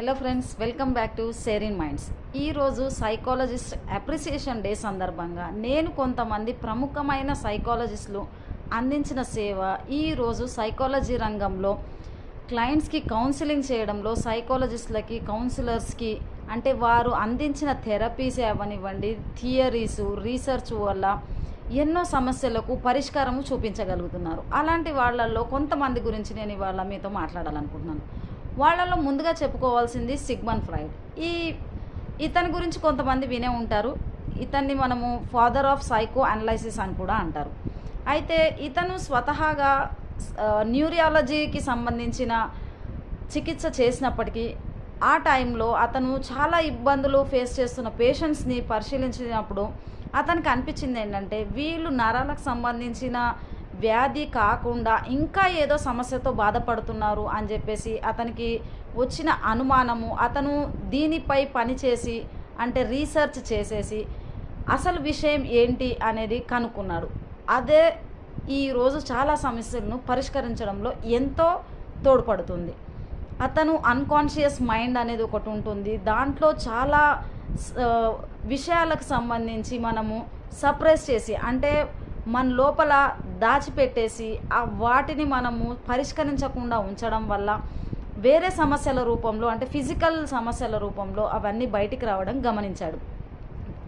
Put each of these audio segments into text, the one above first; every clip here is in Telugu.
Hello friends welcome back to serene minds ఈరోజు సైకాలజిస్ట్ అప్రిసియేషన్ డే సందర్భంగా నేను కొంతమంది ప్రముఖమైన సైకాలజిస్టులు అందించిన సేవ ఈరోజు సైకాలజీ రంగంలో క్లయింట్స్కి కౌన్సిలింగ్ చేయడంలో సైకాలజిస్టులకి కౌన్సిలర్స్కి అంటే వారు అందించిన థెరపీస్ అవనివ్వండి థియరీస్ రీసెర్చ్ వల్ల ఎన్నో సమస్యలకు పరిష్కారము చూపించగలుగుతున్నారు. అలాంటి వాళ్ళల్లో కొంతమంది గురించి నేను ఇవాళ మీతో మాట్లాడాలనుకుంటున్నాను. వాళ్ళలో ముందుగా చెప్పుకోవాల్సింది సిగ్మన్ ఫ్రైడ్. ఈ ఇతని గురించి కొంతమంది వినే ఉంటారు. ఇతన్ని మనము ఫాదర్ ఆఫ్ సైకో అనలైసిస్ అని కూడా అంటారు. అయితే ఇతను స్వతహాగా న్యూరియాలజీకి సంబంధించిన చికిత్స చేసినప్పటికీ ఆ టైంలో అతను చాలా ఇబ్బందులు ఫేస్ చేస్తున్న పేషెంట్స్ని పరిశీలించినప్పుడు అతనికి అనిపించింది ఏంటంటే వీళ్ళు నరాలకు సంబంధించిన వ్యాధి కాకుండా ఇంకా ఏదో సమస్యతో బాధపడుతున్నారు అని చెప్పేసి అతనికి వచ్చిన అనుమానము అతను దీనిపై పనిచేసి అంటే రీసెర్చ్ చేసేసి అసలు విషయం ఏంటి అనేది కనుక్కున్నాడు. అదే ఈరోజు చాలా సమస్యలను పరిష్కరించడంలో ఎంతో తోడ్పడుతుంది. అతను అన్కాన్షియస్ మైండ్ అనేది ఒకటి ఉంటుంది. దాంట్లో చాలా విషయాలకు సంబంధించి మనము సప్రెస్ చేసి అంటే మన లోపల దాచిపెట్టేసి ఆ వాటిని మనము పరిష్కరించకుండా ఉంచడం వల్ల వేరే సమస్యల రూపంలో అంటే ఫిజికల్ సమస్యల రూపంలో అవన్నీ బయటికి రావడం గమనించాడు.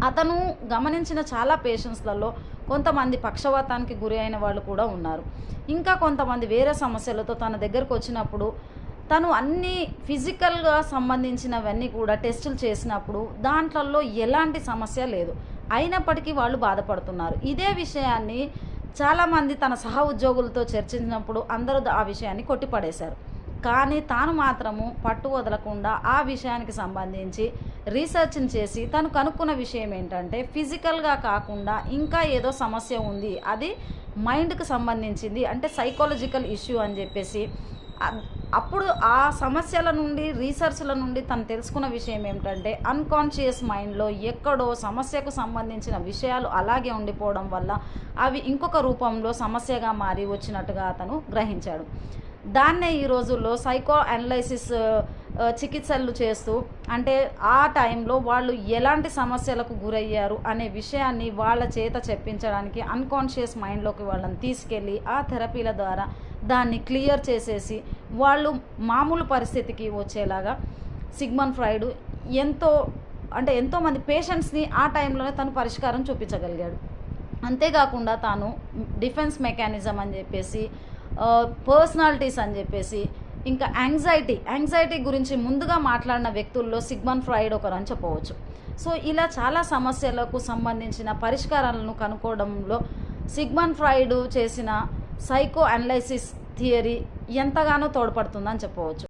అతను గమనించిన చాలా పేషెంట్స్లలో కొంతమంది పక్షవాతానికి గురి అయిన వాళ్ళు కూడా ఉన్నారు. ఇంకా కొంతమంది వేరే సమస్యలతో తన దగ్గరకు వచ్చినప్పుడు తను అన్ని ఫిజికల్గా సంబంధించినవన్నీ కూడా టెస్టులు చేసినప్పుడు దాంట్లలో ఎలాంటి సమస్య లేదు. అయినప్పటికీ వాళ్ళు బాధపడుతున్నారు. ఇదే విషయాన్ని చాలామంది తన సహ ఉద్యోగులతో చర్చించినప్పుడు అందరూ ఆ విషయాన్ని కొట్టిపడేశారు. కానీ తాను మాత్రము పట్టు వదలకుండా ఆ విషయానికి సంబంధించి రీసెర్చ్ని చేసి తను కనుక్కున్న విషయం ఏంటంటే ఫిజికల్గా కాకుండా ఇంకా ఏదో సమస్య ఉంది. అది మైండ్కి సంబంధించింది. అంటే సైకాలజికల్ ఇష్యూ అని చెప్పేసి అప్పుడు ఆ సమస్యల నుండి రీసెర్చ్ల నుండి తను తెలుసుకున్న విషయం ఏమిటంటే అన్కాన్షియస్ మైండ్లో ఎక్కడో సమస్యకు సంబంధించిన విషయాలు అలాగే ఉండిపోవడం వల్ల అవి ఇంకొక రూపంలో సమస్యగా మారి వచ్చినట్టుగా అతను గ్రహించాడు. దాన్నే ఈ రోజుల్లో సైకో అనలైసిస్ చికిత్సలు చేస్తూ అంటే ఆ టైంలో వాళ్ళు ఎలాంటి సమస్యలకు గురయ్యారు అనే విషయాన్ని వాళ్ళ చేత చెప్పించడానికి అన్కాన్షియస్ మైండ్లోకి వాళ్ళని తీసుకెళ్ళి ఆ థెరపీల ద్వారా దాన్ని క్లియర్ చేసేసి వాళ్ళు మామూలు పరిస్థితికి వచ్చేలాగా సిగ్మన్ ఫ్రైడ్ ఎంతో అంటే ఎంతోమంది పేషెంట్స్ని ఆ టైంలోనే తను పరిష్కారం చూపించగలిగాడు. అంతేకాకుండా తాను డిఫెన్స్ మెకానిజం అని చెప్పేసి పర్సనాలిటీస్ అని చెప్పేసి ఇంకా యాంగ్జైటీ యాంగ్జైటీ గురించి ముందుగా మాట్లాడిన వ్యక్తుల్లో సిగ్మన్ ఫ్రైడ్ ఒకరు అని చెప్పవచ్చు. సో ఇలా చాలా సమస్యలకు సంబంధించిన పరిష్కారాలను కనుక్కోవడంలో సిగ్మన్ ఫ్రైడ్ చేసిన సైకో అనలైసిస్ థియరీ ఎంతగానో తోడ్పడుతుందని చెప్పవచ్చు.